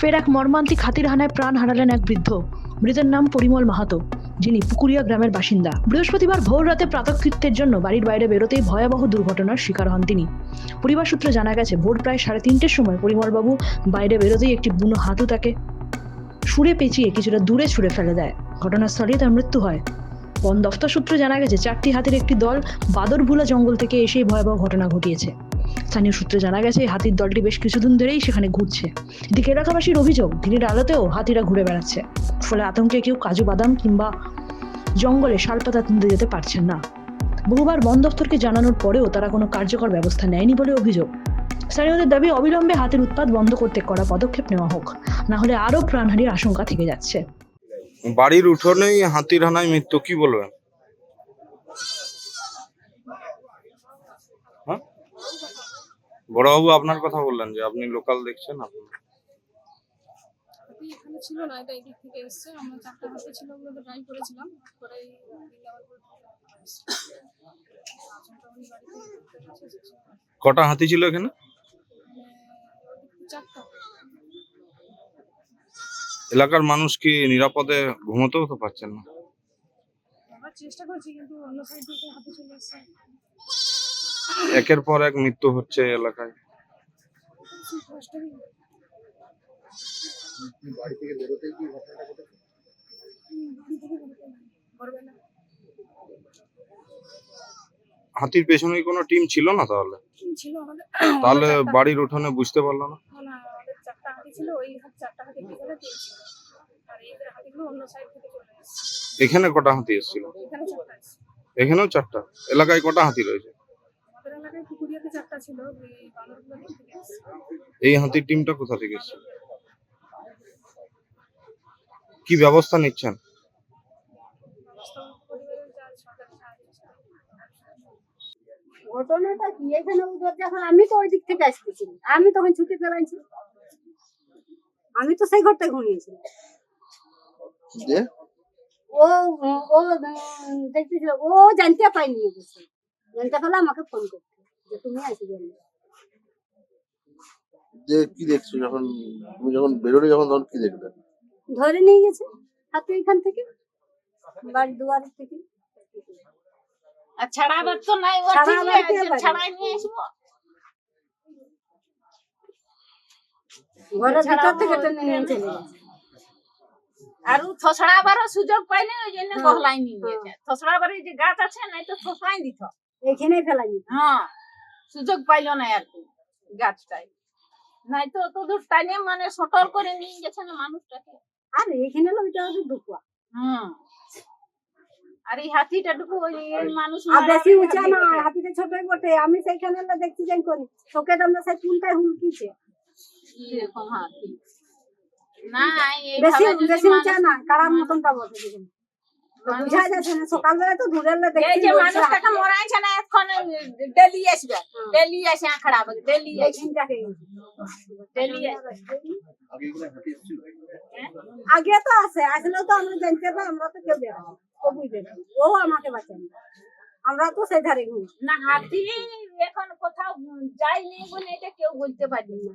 ফের এক মর্মান্তিক হাতির হানায় প্রাণ হারালেন এক বৃদ্ধ। মৃতের নাম পরিমল মাহাতো, যিনি পুকুরিয়া গ্রামের বাসিন্দা। বৃহস্পতিবার ভোর রাতে প্রাতকৃত্যের জন্য বাড়ির বাইরে বেরোতেই ভয়াবহ দুর্ঘটনার শিকার হন তিনি। পরিবার সূত্রে জানা গেছে, ভোর প্রায় সাড়ে তিনটের সময় পরিমলবাবু বাইরে বেরোতেই একটি বুনো হাতু তাকে সুরে পেঁচিয়ে কিছুটা দূরে ছুড়ে ফেলে দেয়। ঘটনাস্থলেই তার মৃত্যু হয়। বন দফতর সূত্রে জানা গেছে, চারটি হাতির একটি দল বাদরভুলা জঙ্গল থেকে এসে এই ভয়াবহ ঘটনা ঘটিয়েছে। স্থানীয় সূত্রে জানা গেছে, হাতির দলটি বেশ কিছুদিন ধরেই সেখানে ঘুরছে। এদিকে এলাকাবাসীর অভিযোগ, দিনের আলোতেও হাতিরা ঘুরে বেড়াচ্ছে। ফলে আতঙ্কে কেউ কাজু বাদাম কিংবা জঙ্গলে শালপাতা তুলতে যেতে পারছেন না। বহুবার বন দফতরকে জানানোর পরেও তারা কোনো কার্যকর ব্যবস্থা নেয়নি বলে অভিযোগ। স্থানীয়দের দাবি, অবিলম্বে হাতির উৎপাদ বন্ধ করতে করা পদক্ষেপ নেওয়া হোক। না হলে আরও প্রাণহানির আশঙ্কা থেকে যাচ্ছে। বাড়ির উঠোনেই হাতির হানায় মৃত্যু কি বলবেন হ্যাঁ? বড়বাবু আপনার কথা বললেন যে আপনি লোকাল দেখছেন আপনি এখানে ছিল না এটা এদিক থেকে এসছে আমরা চারটা হাতে ছিল ওগুলো তো ড্রাইভ করেছিলাম পরে এই দিল্লি আবার করে এসছে। আচমকা উনি বাড়িতে দেখতে এসেছে। কটা হাতি ছিল এখানে মানে চারটা এলাকার মানুষ কি নিরাপদে ঘুমোতেও তো পারছেন না? চেষ্টা করছি কিন্তু অন্য সাইড থেকে হাতে চলে এসছে একের পর এক মৃত্যু হচ্ছে এলাকায়। হাতির পেছনে কোনো টিম ছিল না তাহলে? তাহলে বাড়ির উঠোনে বুঝতে পারল না না, না, আমাদের চারটা হাতি ছিল ওই হাত চারটা হাতি পিছনে টিম ছিল আর এই হাতিগুলো অন্য সাইড থেকে চলে এসছে এখানে কটা হাতি এসেছিল? এখানে চারটা এসছে এখানেও চারটা? এলাকায় কটা হাতি রয়েছে? আমাদের এলাকায় পুকুরিয়াতে চারটা ছিল এই বানরগুলো থেকে এই হাতির টিমটা কোথা থেকে এসছে? কি ব্যবস্থা নিচ্ছেন। ঘটনাটা কি? এখানে যখন আমি তো ওই দিক থেকে আসতেছি আমি তখন ছুটি পেলাইছি আমি তো সেই ঘরটায় ঘুমিয়েছিলাম দিয়ে ও ও দেখতেছিল ও জানতে পাইনি জানতে পারলে আমাকে ফোন করতে যে তুমি আসি জন্য যে কি দেখছ যখন তুমি যখন বেরোলে যখন তখন কি দেখলে? ধরে নিয়ে গেছে হাতে এখান থেকে বাড়ি দুয়ার থেকে। আর ছাড়াবার তো নাই ও ঠিক আছে ছাড়াই নিয়ে আসব? ঘরের ভিতর থেকে টেনে নিয়ে চলে গেছে। আর থসড়াবারও সুযোগ পাইনি ওই জন্য হ্যাঁ, গহলাই নিয়ে হ্যাঁ। গেছে থসড়াবার এই যে গাছ আছে নাই তো থসড়াই দিত। এইখানেই ফেলাই হ্যাঁ সুযোগ পাইলো না আর কি গাছটাই নাই তো অত দূর টাইনে মানে সটল করে নিয়ে গেছে না মানুষটাকে। আর এইখানে ওইটা হচ্ছে দুপুয়া হুম আর এই হাতিটা টুকু মানুষ আর বেশি উঁচা না হাতিটা ছোটই বটে আমি সেইখানে দেখছি যাই করি। চোখে আমরা সেই চুলটাই হুলকিছে এরকম হাতি না বেশি বেশি উঁচা না কারার মতনটা বটে বুঝা যাচ্ছে না সকালবেলা তো দূরের লে যে মানুষটাকে মরাইছে না এখন ডেলি আসবে ডেলি আসে আখড়া হবে ডেলি আসে। ডেলি আগে তো আছে আসলেও তো আমরা জানতে পাই আমরা তো কেউ বেরো ও আমাকে বাঁচান আমরা তো সেই ধারে ঘুম। না হাতি এখন কোথাও যায়নি বলে এটা কেউ বলতে পারবে না।